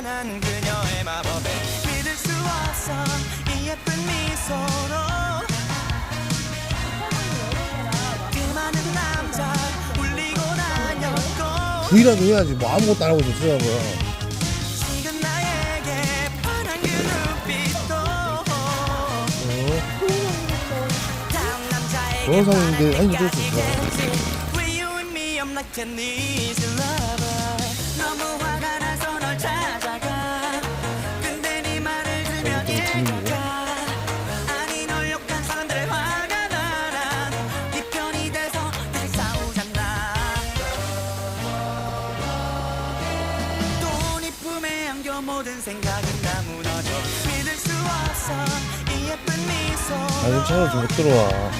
환한 그녀의 마법에 믿을 수 없어 이 예쁜 미소로. 그 많은 남자 울리고 다녔고. V라도 해야지. 뭐 아무것도 안 하고 있었더라고요. 지금 나에게 환한 그 눈빛도. 다음 남자에게 그런 상황인데. Will you and me I'm like an easy lover 안겨 모든 생각은 다 무너져. 믿을 수 없어. 이 예쁜 미소. 아니 차가 좀못 들어와